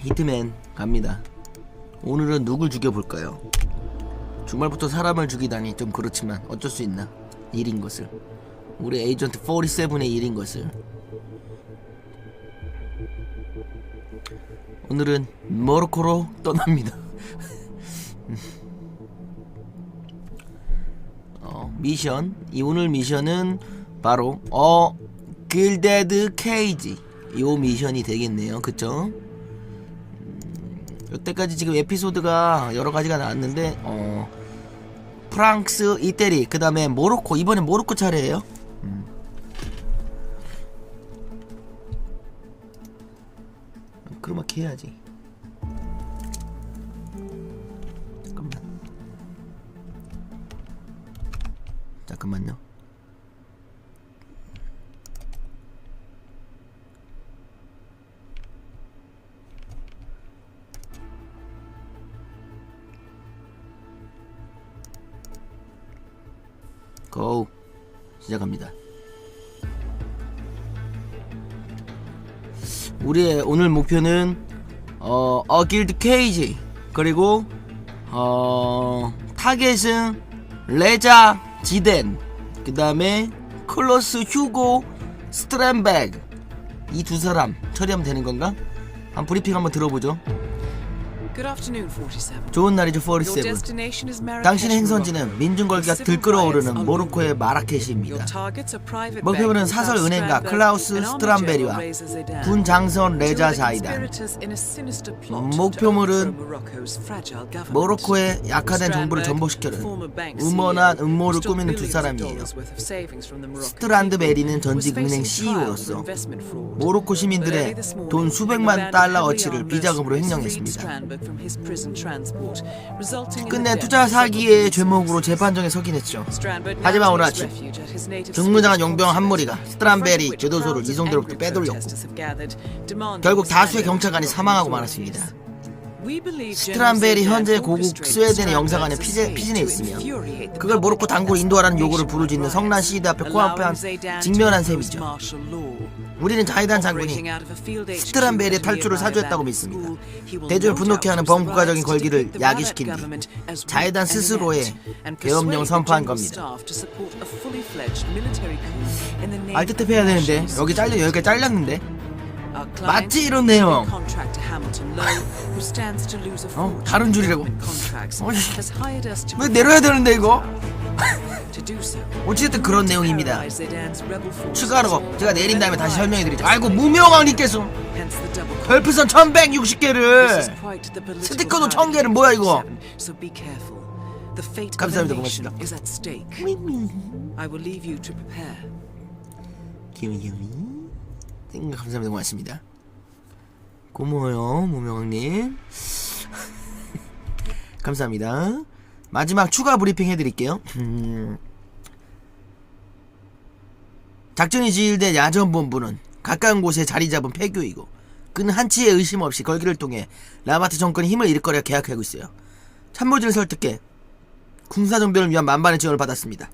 히트맨 갑니다. 오늘은 누굴 죽여볼까요? 주말부터 사람을 죽이다니 좀 그렇지만 어쩔 수 있나 일인 것을 우리 에이전트 47의 일인 것을 오늘은 모로코로 떠납니다. 어, 미션 이 오늘 미션은 바로 어 길데드 케이지 요 미션이 되겠네요. 그쵸? 음, 여태까지 지금 에피소드가 여러 가지가 나왔는데 어 프랑스, 이태리, 그 다음에 모로코 이번엔 모로코 차례예요. 음. 크로마키 해야지. 잠깐만. 잠깐만요. 시작합니다. 우리의 오늘 목표는 어 어길드 케이지 그리고 어 타겟은 레자 지덴 그 다음에 클로스 휴고 스트램백 이 두 사람 처리하면 되는 건가? 한 브리핑 한번 들어보죠. Good afternoon, 47. 좋은 날이죠, Your 47. destination is Marrakesh, 당신의. 행선지는 민중걸기가 들끓어오르는 모로코의. 마라케시입니다. Bank, 사설 은행가 클라우스 스트람베리와. 군 장선 레자 자이단 to 목표물은. 모로코의 약화된 정부를 전복시켜는 CEO, 음모를 꾸미는 두 사람이에요. 스트란드베리는 전직 은행 CEO로서 fraud. 모로코 시민들의 돈 수백만 달러 어치를 비자금으로 횡령했습니다. 끝내 투자 사기의 죄목으로. 재판정에 서긴 했죠. 하지만 오늘 아침 Swedish 용병 한 무리가 스트란베리 교도소를 of 이송대로부터 빼돌렸고 결국 다수의 경찰관이 사망하고. 말았습니다. General 현재 고국 스웨덴의 Strandberg's 피제, 피진해 있으며 그걸 모로코 and 인도하라는 요구를 부르짖는 성난 시위대 앞에 코앞에 한 직면한 셈이죠. 우리는 자이단 장군이 at 탈출을 사주했다고 믿습니다. 대중을 분노케 하는 범국가적인 걸기를 야기시킨 뒤 자이단 스스로의 inept, and 계엄령 persuade the 선포한 겁니다. 탭 해야 되는데 여기 잘려 여기까지 잘렸는데 맞지 이런 내용 어, 다른 줄이라고. 어이, 왜 내려야 되는데 이거. 어쨌든 그런 내용입니다 추가로 제가 내린 다음에 다시 and 설명해 드리죠 try 아이고 무명왕님께서 별풍선 This is 1160개를 quite the political 스티커도 crowd 천 개는 of 뭐야, 이거? 47, So be careful. The fate of a 감사합니다, 고맙습니다. prepare. 기운기운이 땡 감사합니다. 고맙습니다. 고마워요 무명왕님. 감사합니다. 마지막 추가 브리핑 해드릴게요. 음. 작전이 지휘된 야전본부는 가까운 곳에 자리 잡은 폐교이고 그는 한치의 의심 없이 걸기를 통해 라마트 정권이 힘을 잃을 거려 계약하고 있어요. 참모진을 설득해 군사정변을 위한 만반의 지원을 받았습니다.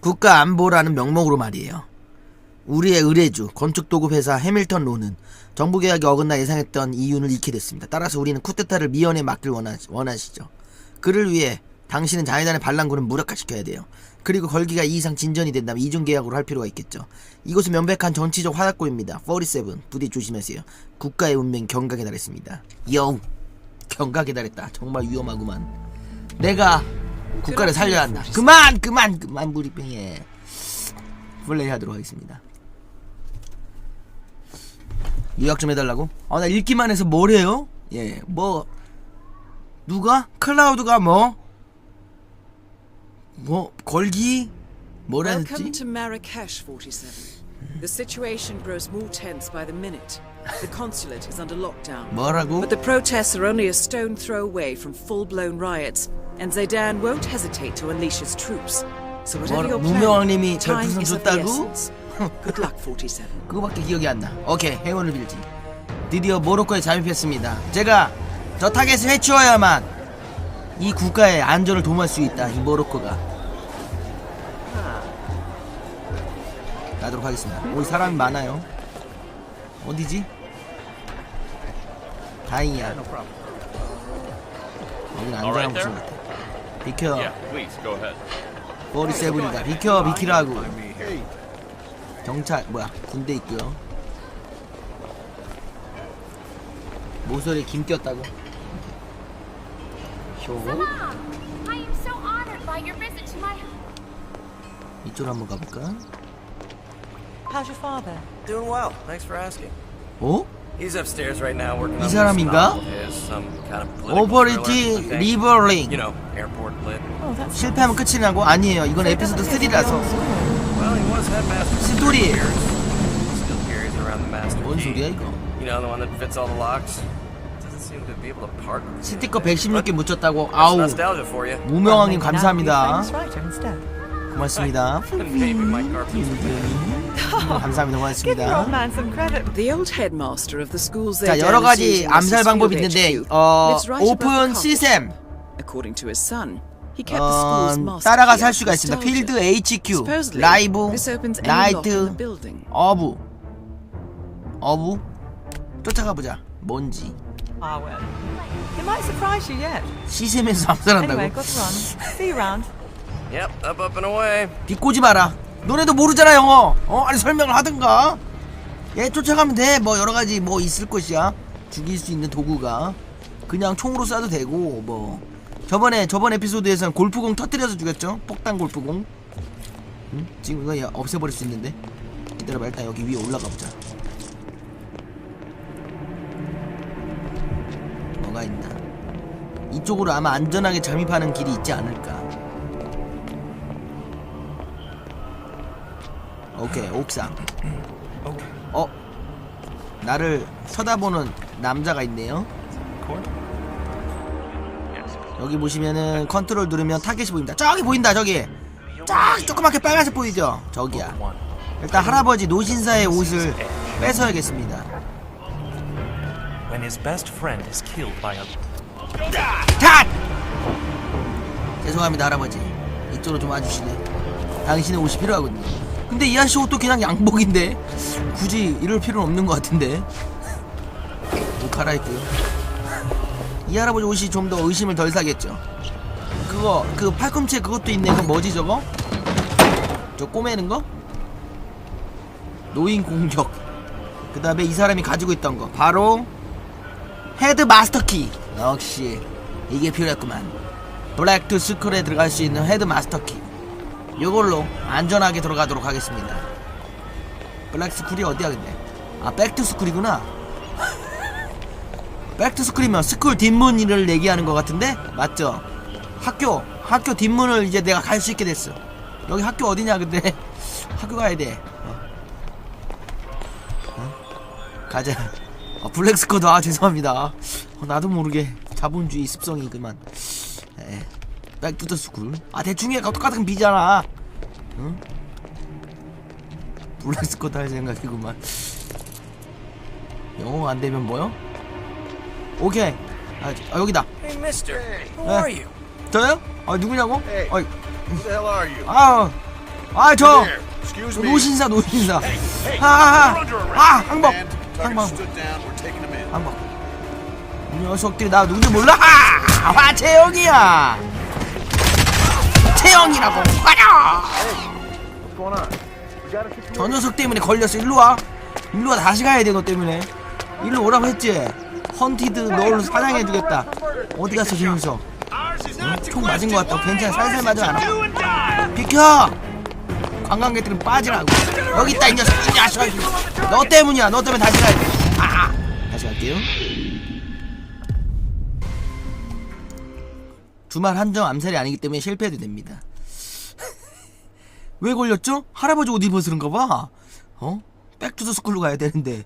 국가 안보라는 명목으로 말이에요. 우리의 의뢰주 건축도구 회사 해밀턴 로는 정부 계약이 어긋나 예상했던 이윤을 잃게 됐습니다. 따라서 우리는 쿠데타를 미연에 맡길 원하, 원하시죠. 그를 위해 당신은 자회단의 반란군을 무력화시켜야 돼요. 그리고 걸기가 이 이상 진전이 된다면 이중 계약으로 할 필요가 있겠죠. 이곳은 명백한 정치적 화약고입니다. 47 부디 조심하세요. 국가의 운명 경각에 달했습니다. 여우 경각에 달했다. 정말 위험하구만. 내가 국가를 살려야 한다. 그만 그만 그만 브리핑해. 플레이 하도록 하겠습니다. 요약 좀 해달라고? 아 나 읽기만 해서 뭘 해요? 예, 뭐 누가 클라우드가 뭐? 뭐 걸기 뭐라 Welcome 했지? to Marrakesh, 47. The situation grows more tense by the minute. The consulate is under lockdown. 뭐라고? But the protests are only a stone throw away from full-blown riots, and Zidane won't hesitate to unleash his troops. So whatever 뭐라- your plan, 무명왕님이 time 별풍선 is of the 줬다고? essence. Good luck, 47. 그거밖에 기억이 안 나. 오케이, 행운을 빌지. 드디어 모로코에 잠입했습니다. 제가 저 타겟을 해치워야만 이 국가의 안전을 도모할 수 있다. 이 모로코가. 가도록 하겠습니다. 오늘 사람이 많아요. 어디지? 다행이야. 여긴 안전한 곳인? 것 같아. 비켜. Yeah, please go ahead. 47이다. 비켜, 비키라고. 경찰, 뭐야, 군대 있고요. 모서리에 김 꼈다고. my 이쪽으로 한번 가볼까? How's your father? Doing well. Thanks for asking. 어? He's upstairs right now working 이 on 사람인가? of his, some kind of political 오버리티 thriller, I think. 리버링. You know, airport lit. Oh, that's 실패하면 끝이라고? 아니에요. 이건 에피소드 3라서. Well, he was headmaster years. Still carries around the master 뭔 key. 소리야 이거? You know, the one that fits all the locks. Doesn't seem to be able to part. 스티커 116개 묻혔다고. That's 아우. nostalgia for you. 무명왕님 감사합니다. 고맙습니다. Maybe my car piece of 감사합니다. 고맙습니다. The old headmaster of the school's 자 Zaydan 여러 가지 암살. 방법이 있는데 어 오픈. 시샘 According to his son, he kept the school's 어, master 따라가 key 살 as 수가 있습니다. 필드 HQ Supposedly, 라이브 this opens any lock in the 나이트 building. 어부 어부 쫓아가 보자. 뭔지 Ah, well. It might surprise you yet. 시샘에서 Anyway, 암살한다고? got to run. See you round. Yep, up, up and away. 비꼬지 마라. 너네도 모르잖아 영어. 어 아니 설명을 하든가. 얘 쫓아가면 돼. 뭐 여러 가지 뭐 있을 것이야. 죽일 수 있는 도구가 그냥 총으로 쏴도 되고 뭐 저번에 저번 에피소드에서는 골프공 터뜨려서 죽였죠. 폭탄 골프공. 응? 지금 이거 야- 없애버릴 수 있는데. 기다려봐 일단 여기 위에 올라가 보자. 뭐가 있나? 이쪽으로 아마 안전하게 잠입하는 길이 있지 않을까. 오케이 옥상 어 나를 쳐다보는 남자가 있네요 여기 보시면은 컨트롤 누르면 타겟이 보입니다. 저기 보인다 저기. 쫙 조그맣게 빨간색 보이죠? 저기야. 일단 할아버지 노신사의 옷을 뺏어야겠습니다. 탓! 죄송합니다 할아버지. 이쪽으로 좀 와주시네. 당신의 옷이 필요하군요. 근데 이 아저씨 옷도 그냥 양복인데? 굳이 이럴 필요는 없는 것 같은데? 옷 갈아입고요 이 할아버지 옷이 좀 더 의심을 덜 사겠죠. 그거 그 팔꿈치에 그것도 있네. 그 뭐지 저거? 저 꼬매는 거? 노인 공격. 그 다음에 이 사람이 가지고 있던 거. 바로 헤드 마스터 키. 역시 이게 필요했구만. 블랙 투 스쿨에 들어갈 수 있는 헤드 마스터 키. 이걸로 안전하게 들어가도록 하겠습니다. 블랙 스쿨이 어디야 근데? 아 백투 스쿨이구나 백투 스쿨이면 스쿨 뒷문을 얘기하는 것 같은데? 맞죠? 학교 학교 뒷문을 이제 내가 갈 수 있게 됐어. 여기 학교 어디냐 근데? 학교 가야 돼. 어. 어? 가자. 아, 블랙 스쿼드. 아 죄송합니다. 어, 나도 모르게 자본주의 습성이 그만. 에 백투더 스쿨 아 대충 해. 똑같은 비잖아. 응? 블랙 스쿼드 할 생각이구만. 영어 안 되면 뭐요? 오케이 아, 아, 여기다 Hey, mister. Who Uh. are you? 저요? 아 누구냐고? Hey. 어이, Who the hell are you? 아, 아, 저 Here, excuse me. 노신사 노신사. hey, 아, 아, you're under arrest. 아, 항복, And 항복, stood down. We're taking him in. 항복. 이 녀석들이 나 누군지 몰라? 아, 화 채영이야. 채영이라고 화려. 저 녀석 때문에 걸렸어. 일로 와. 일로 와. 다시 가야 돼. 너 때문에. 일로 오라고 했지. 헌티드 너를 사냥해주겠다. 어디 갔어, 저 녀석? 응? 총 맞은 것 같다. 괜찮아. 살살 맞아 않아. 비켜! 관광객들은 빠지라고. 여기 있다, 이 녀석. 이 녀석. 너 때문이야. 너 때문에 다시 가야 돼. 아, 아. 다시 갈게요. 주말 한정 암살이 아니기 때문에 실패해도 됩니다. 왜 걸렸죠? 할아버지 옷 입어서 그런가 봐. 어? 백투더 스쿨로 가야 되는데.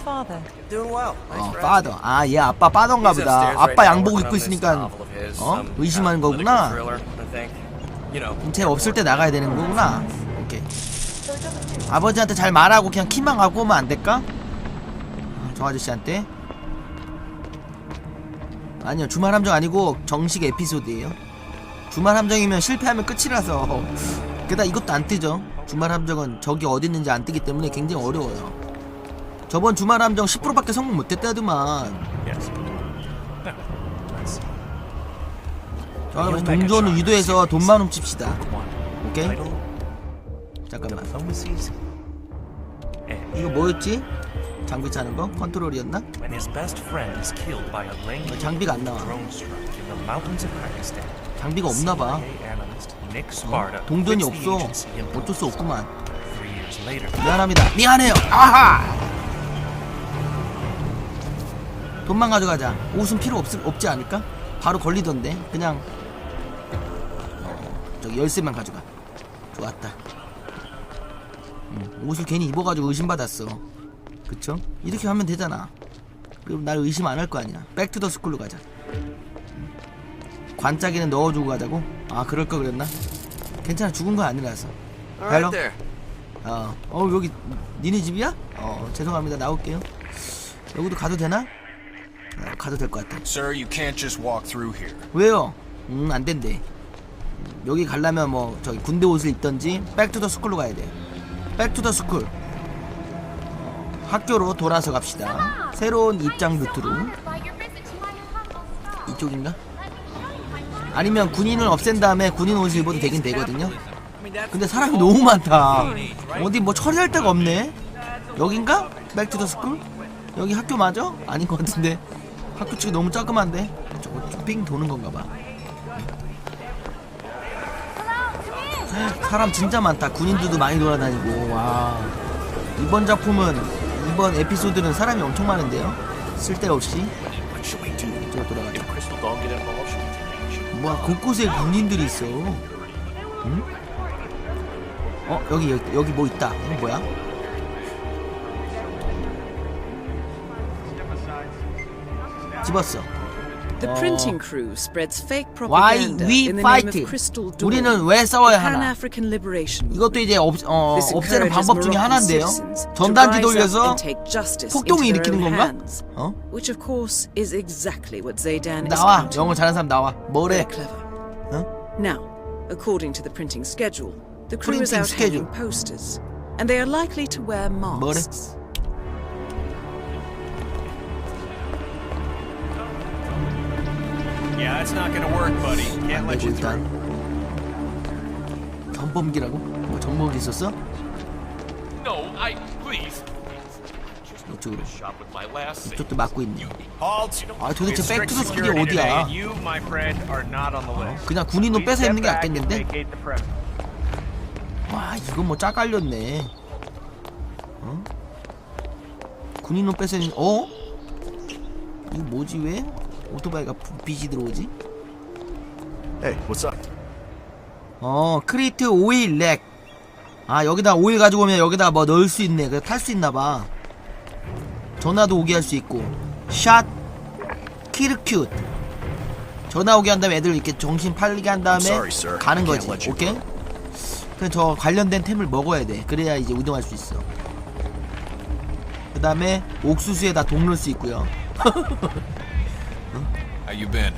Father. Doing well. 어. 파더. 아, 얘 아빠 빠던가 보다. 아빠 양복 입고 있으니까 his, 어? some 의심하는 political 거구나. know, 쟤 없을 때 나가야 되는 거구나. 오케이. 아버지한테 잘 말하고 그냥 키만 갖고 오면 안 될까? 아, 저 아저씨한테. 아니요, 주말 함정 아니고 정식 에피소드예요. 주말 함정이면 실패하면 끝이라서. 게다가 이것도 안 뜨죠. 주말 함정은 저기 어디 있는지 안 뜨기 때문에 굉장히 어려워요. 저번 주말 함정 10%밖에 성공 못했다더만. 자, 그럼 동전을 유도해서 돈만 훔칩시다. 오케이? 잠깐만. 이거 뭐였지? 장비 차는 거? 컨트롤이었나? 장비가 안 나와. 장비가 없나 봐. CIA analyst Nick Sparta 어? 동전이 없어. 어쩔 수 없구만. 미안합니다. 미안해요. 아하! 돈만 가져가자. 옷은 필요 없, 없지 않을까? 바로 걸리던데. 그냥 어, 저기 열쇠만 가져가. 좋았다. 음, 옷을 괜히 입어가지고 의심받았어. 그쵸? 이렇게 하면 되잖아. 그럼 날 의심 안 할 거 아니야. 백투더 스쿨로 가자. 음. 관짝이는 넣어주고 가자고? 아 그럴 거 그랬나? 괜찮아 죽은 거 아니라서. There. 어, 어 여기 니네 집이야? 어 죄송합니다 나올게요. 여기도 가도 되나? 어, 가도 될 것 같아. Sir, you can't just walk through here. 왜요? 음, 안 된대. 음, 여기 가려면 뭐 저기 군대 옷을 입던지 백투더 스쿨로 가야 돼. 백투더 스쿨. 어, 학교로 돌아서 갑시다. 새로운 입장 루트로. 이쪽인가? 아니면 군인을 없앤 다음에 군인 옷을 입어도 되긴 되거든요. 근데 사람이 너무 많다. 어디 뭐 처리할 데가 없네. 여긴가? 백투더 스쿨? 여기 학교 맞아? 아닌 것 같은데. 학교 측이 너무 조그만데. 저거 빙 도는 건가 봐. 사람 진짜 많다. 군인들도 많이 돌아다니고. 와. 이번 작품은 이번 에피소드는 사람이 엄청 많은데요. 쓸데없이. 이쪽으로 돌아가자. 뭐야 곳곳에 군인들이 있어. 응? 어 여기 여기, 여기 뭐 있다. 이거 뭐야? 집었어. The Oh. printing crew spreads fake Why propaganda we in the fight? name of Crystal Dawn, 우리는 왜 싸워야 Pan 하나? African Liberation. 이것도 이제 없, 어, This 없애는 encourages 방법 중에 Moroccan 하나인데요. citizens to 전단지 rise up 돌려서 and take justice 폭동을 into 일으키는 their own 건가? hands, 어? which of course is exactly what Zaydan is 나와. counting. 영어 잘하는 사람 나와. 뭐래? They're clever. 어? Now, according to the printing schedule, the crew is Printing out schedule. hanging posters, and they are likely to wear 뭐래? masks. Yeah, it's not gonna work, buddy. Can't let you through. 일단 전범기라고? 뭐 전범기 있었어? No, I please. 이쪽으로. Shop with my last 이쪽도 막고 있네. Halt! 아 도대체 백투더 security today, 어디야? and you, my friend, are not on the list. 그냥 군인으로 Please 뺏어 step 입는 게 back and 낫겠는데? vacate the premises. 와 이건 뭐 짜깔렸네 어? 군인으로 뺏어 있는 어? 이거 뭐지 왜? 오토바이가 부- 빛이 들어오지? Hey, what's up? 어 크리트 오일 렉. 아 여기다 오일 가지고 오면 여기다 뭐 넣을 수 있네 그래 탈 수 있나 봐 전화도 오게 할 수 있고 샷 키르큐트 전화 오게 한 다음에 애들 이렇게 정신 팔리게 한 다음에 sorry. 가는 거지 오케이? 그래 저 관련된 템을 먹어야 돼 그래야 이제 이동할 수 있어 그 다음에 옥수수에다 돈 넣을 수 있고요 How you been?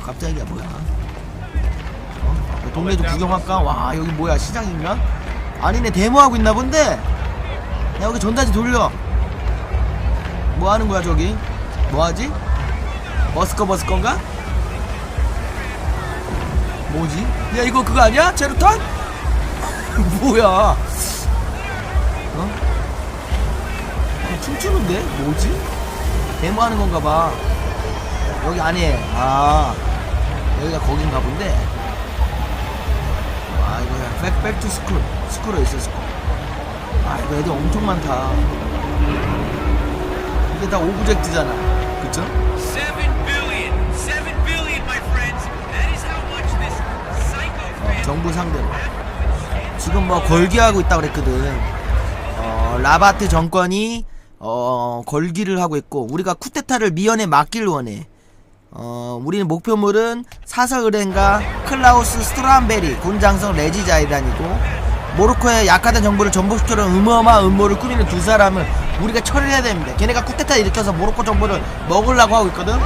갑자기야 뭐야 어? 동네 좀 구경할까? 와 여기 뭐야 시장인가? 아니네 데모하고 있나 본데 야 여기 전단지 돌려 뭐 하는 거야 저기 뭐 하지? 버스커 버스커인가? 뭐지? 야 이거 그거 아니야? 제로탄? 뭐야 어? 어, 춤추는데? 뭐지? 데모하는 건가 봐. 여기 안에. 아 여기가 거긴가 본데. 아 이거 그냥 백, 백투 스쿨 스쿨에 있어 스쿨. 아 이거 애들 엄청 많다. 이게 다 오브젝트잖아. 그쵸? Seven billion. Seven billion, my friends. That is how much this psycho 어, 정부 상대로. 지금 뭐 걸기하고 있다 그랬거든. 어 라바트 정권이 어 걸기를 하고 있고 우리가 쿠데타를 미연에 막기를 원해. 어 우리는 목표물은 사설은행가 클라우스 스트람베리 군장성 레지자이단이고 모로코의 약화된 정부를 전복시키려는 음모마 음모를 꾸미는 두 사람을 우리가 처리해야 됩니다. 걔네가 쿠데타 일으켜서 모로코 정부를 먹으려고 하고 있거든?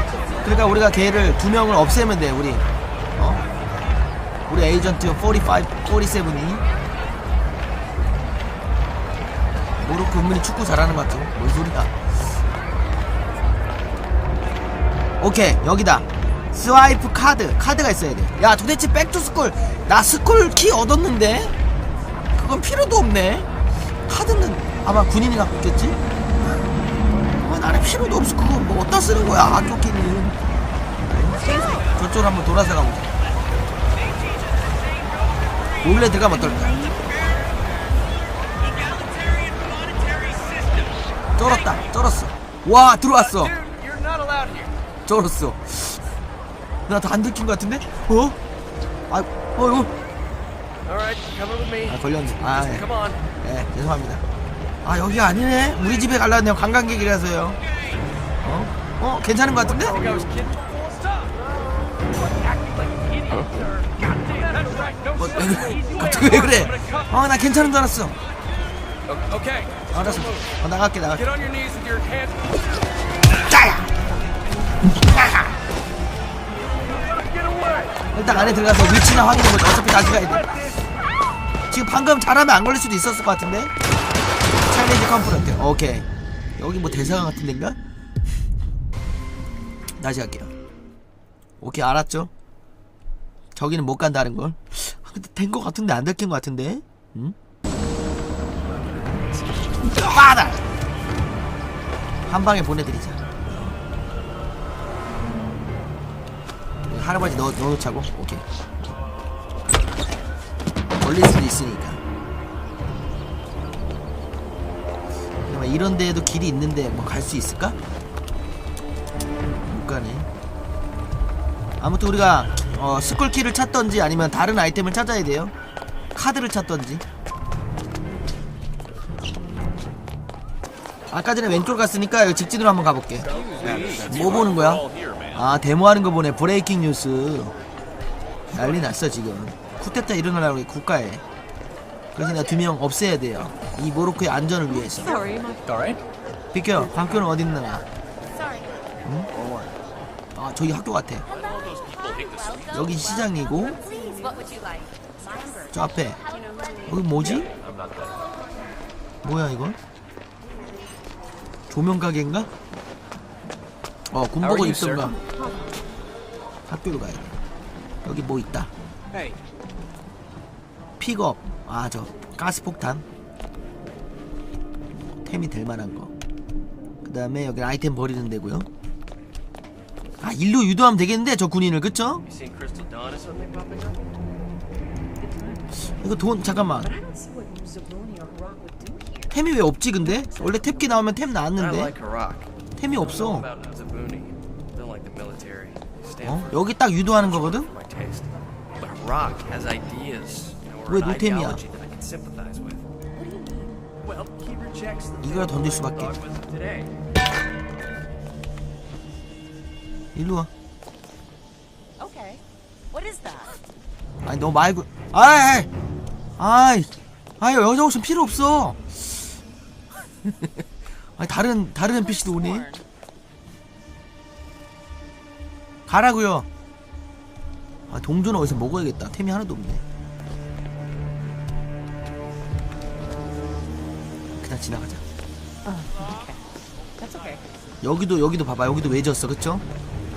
그러니까 우리가 걔를 두 명을 없애면 돼 우리. 어? 우리 에이전트 45, 47이 그렇고 은근히 축구 잘하는 것 같죠? 뭔 소리야? 오케이 여기다. 스와이프 카드 카드가 있어야 돼야 도대체 백투스쿨 나 스쿨 키 얻었는데? 그건 필요도 없네. 카드는 아마 군인이 갖고 있겠지? 아 나는 필요도 없어. 그거 뭐 어디다 쓰는 거야 학교 키는. 저쪽으로 한번 돌아서 가보자. 몰래 들어가면 어떨까 쩔었다 쩔었어 와 들어왔어. 쩔었어 나더안 들킨 것 같은데? 어? 아, 어, me. 아, 걸렸네 아, 예. 예, 죄송합니다 아 여기 아니네 우리 집에 갈라네요 관광객이라서요 어? 어? 괜찮은 것 같은데? I was kidding. 뭐, 왜 그래? 갑자기 왜 그래? 어, 나 괜찮은 줄 알았어 Okay, 알았어 어, 나갈게 나갈게. 짜야! 일단 안에 들어가서 위치나 확인해보자. 어차피 다시 가야 돼. 지금 방금 잘하면 안 걸릴 수도 있었을 것 같은데? 챌린지 컴프런트. 오케이. 여기 뭐 대사관 같은 데인가? 다시 할게요. 오케이 알았죠? 저기는 못 간다는 걸. 아, 근데 된 것 같은데 안 들킨 것 같은데? 응? 빠다! 한 방에 보내드리자. 할아버지 넣어, 넣어놓자고? 오케이. 걸릴 수도 있으니까. 이런 데에도 길이 있는데 뭐 갈 수 있을까? 못 가네. 아무튼 우리가 어, 스쿨키를 찾던지 아니면 다른 아이템을 찾아야 돼요. 카드를 찾던지 아까 전에 왼쪽 갔으니까 여기 직진으로 한번 가볼게 뭐 보는 거야? 아 데모하는 거 보네 브레이킹 뉴스 난리 났어 지금 쿠데타 일어나려고 해, 국가에 그래서 내가 두 명 없애야 돼요 이 모로코의 안전을 위해서. 비켜 학교는 어디 있나 Sorry. 아 저기 학교 같아 여기 시장이고 Please, what would you like? Lumber. 저 앞에 여기 뭐지? 뭐야 이건? 조명 가게인가? 어 군복을 입던가. 학교로 가야 돼. 여기 뭐 있다? 픽업. 아 저 가스폭탄. 템이 될 만한 거그 다음에 여기 아이템 버리는 데고요. 아 일로 유도하면 되겠는데 저 군인을. 그쵸? 이거 돈 잠깐만 템이 왜 없지 근데? 원래 탭기 나오면 템 나왔는데. 템이 없어 어? 여기 딱 유도하는 거거든? 왜 노템이야? 이걸 던질 수밖에. 일로 와? 아니 너 말고 아이 아이 아이 여자 옷은 필요 없어 아니 다른 다른 NPC도 오네 가라고요. 아 동전은 어디서 먹어야겠다. 템이 하나도 없네. 그냥 지나가자. okay. 여기도 여기도 봐봐. 여기도 왜 졌어. 그쵸?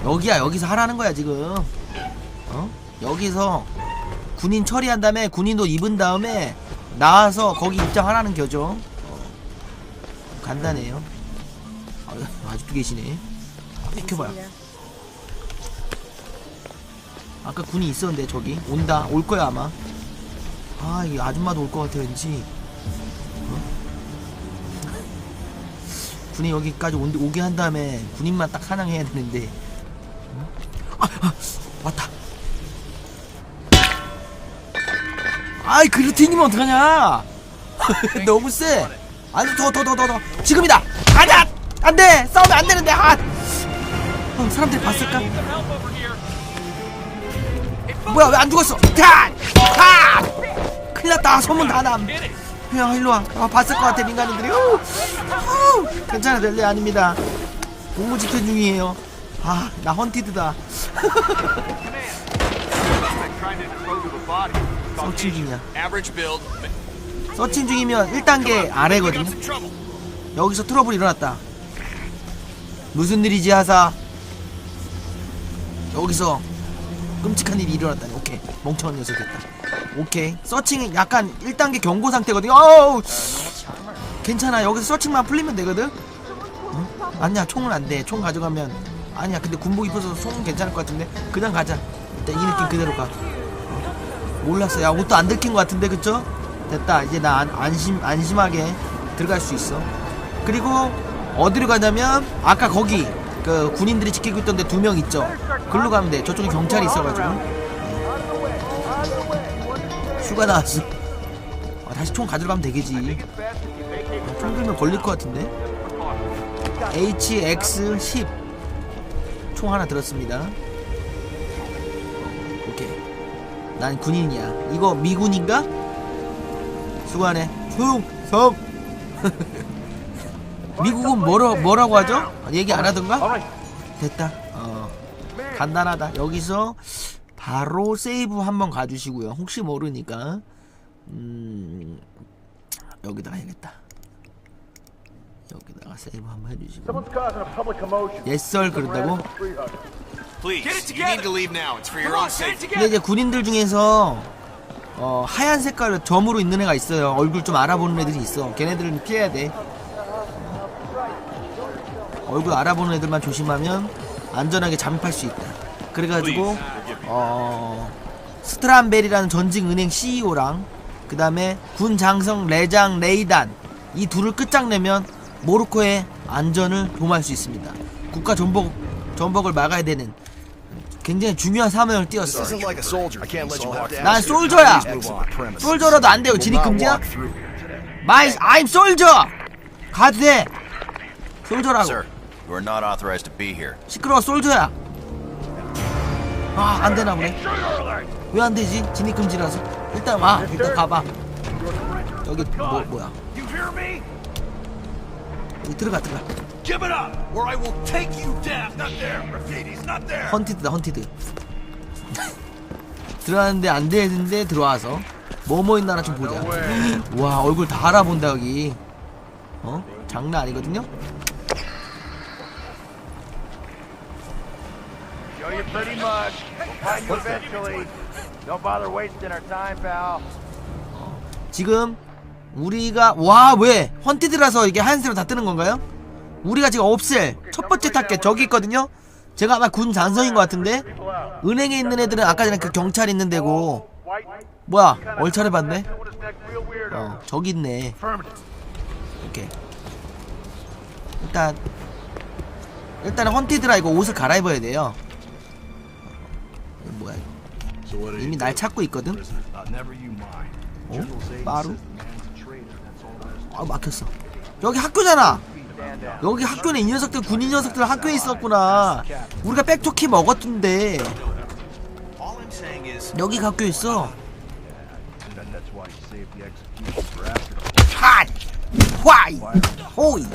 여기야. 여기서 하라는 거야 지금. 어? 여기서 군인 처리한 다음에 군인도 입은 다음에 나와서 거기 입장하라는 겨죠. 어. 간단해요. 아, 아직도 계시네. 비켜봐요. 아까 군이 있었는데 저기. 온다. 올 거야 아마. 아 이 아줌마도 올 것 같아 왠지. 어? 군이 여기까지 온, 오게 한 다음에 군인만 딱 사냥해야 되는데. 응? 아, 아, 왔다. 아이 튕기면 어떡하냐? 너무 세 아니 더더더 더더. 지금이다. 가자 안돼! 싸우면 안 되는데 아! 어, 사람들이 봤을까? 뭐야 왜 안 죽었어? 타! 타! 큰일 났다. 소문 다남. 야 일로와. 아, 봤을 것 같아 민간인들이. 우! 우! 괜찮아 별일 아닙니다. 공무 집행 중이에요. 아나 헌티드다. 서치 중이야. 서칭 중이면 1단계 아래거든요. 여기서 트러블 일어났다. 무슨 일이지 하사? 여기서 끔찍한 일이 일어났다니 오케이. 멍청한 녀석 됐다. 오케이. 서칭이 약간 1단계 경고 상태거든요. 어우! 괜찮아. 여기서 서칭만 풀리면 되거든? 응? 아니야. 총은 안돼. 총 가져가면. 아니야. 근데 군복 입어서 총은 괜찮을 것 같은데? 그냥 가자. 일단 이 느낌 그대로 가. 몰랐어. 야 옷도 안 들킨 것 같은데 그쵸? 됐다. 이제 나 안, 안심 안심하게 들어갈 수 있어. 그리고 어디로 가냐면 아까 거기 그 군인들이 지키고 있던 데 두 명 있죠. 글로 가면 돼. 저쪽에 경찰이 있어가지고. 휴가 나왔어. 아, 다시 총 가지러 가면 되겠지. 아, 총 들면 걸릴 것 같은데? HX10 총 하나 들었습니다. 오케이. 난 군인이야. 이거 미군인가? 수고하네 충성 미국은 뭐라, 뭐라고 하죠? 얘기 안 하던가? 됐다 어 간단하다 여기서 바로 세이브 한번 가주시고요 혹시 모르니까 음 여기다가 해야겠다 여기다가 세이브 한번 해주시고 예썰 그런다고? Please, you need to leave now. It's for your own safety. 근데 이제 군인들 중에서 어, 하얀 색깔 점으로 있는 애가 있어요. 얼굴 좀 알아보는 애들이 있어. 걔네들은 피해야 돼. 얼굴 알아보는 애들만 조심하면 안전하게 잠입할 수 있다. 그래가지고 어, 스트란벨이라는 전직 은행 CEO랑 그 다음에 군 장성 레장 레이단 이 둘을 끝장내면 모로코의 안전을 도모할 수 있습니다. 국가 전복 전복을 막아야 되는 굉장히 중요한 사명을 to 난 솔저야. 솔저라도 안 돼요. 진입 금지야? 마이 I'm 솔저. 가도 돼. 솔저라고. 시끄러워 솔저야. 아, 안 되나 보네. 왜 안 되지? 진입 금지라서. 일단 와. 일단 가 봐. 여기 뭐 뭐야? 여기 들어가 들어가. Give it up, or I will take you down. Not there, Mercedes. Not there. 헌티드다 헌티드. 들어왔는데 안 되는데 들어와서 뭐뭐 있나 좀 보자. 와 얼굴 다 알아본다 여기. 어? 장난 아니거든요? Show you pretty much. We'll find you eventually. Don't bother wasting our time, pal. 지금 우리가 와 왜 헌티드라서 이게 하얀색으로 다 뜨는 건가요? 우리가 지금 없앨 첫 번째 타겟 저기 있거든요. 제가 아마 군 장성인 것 같은데 은행에 있는 애들은 아까 전에 그 경찰 있는 데고 뭐야 real weird. 어 저기 있네. 오케이. 일단 일단은 헌티드라 이거 옷을 갈아입어야 돼요. 뭐야? 이미 날 찾고 있거든. 어? 빠루? 아 막혔어. 여기 학교잖아. 여기 학교네 이 녀석들 군인 녀석들 학교에 있었구나. 우리가 백토키 먹었던데 여기 학교 있어. 핫! 화이! 호이!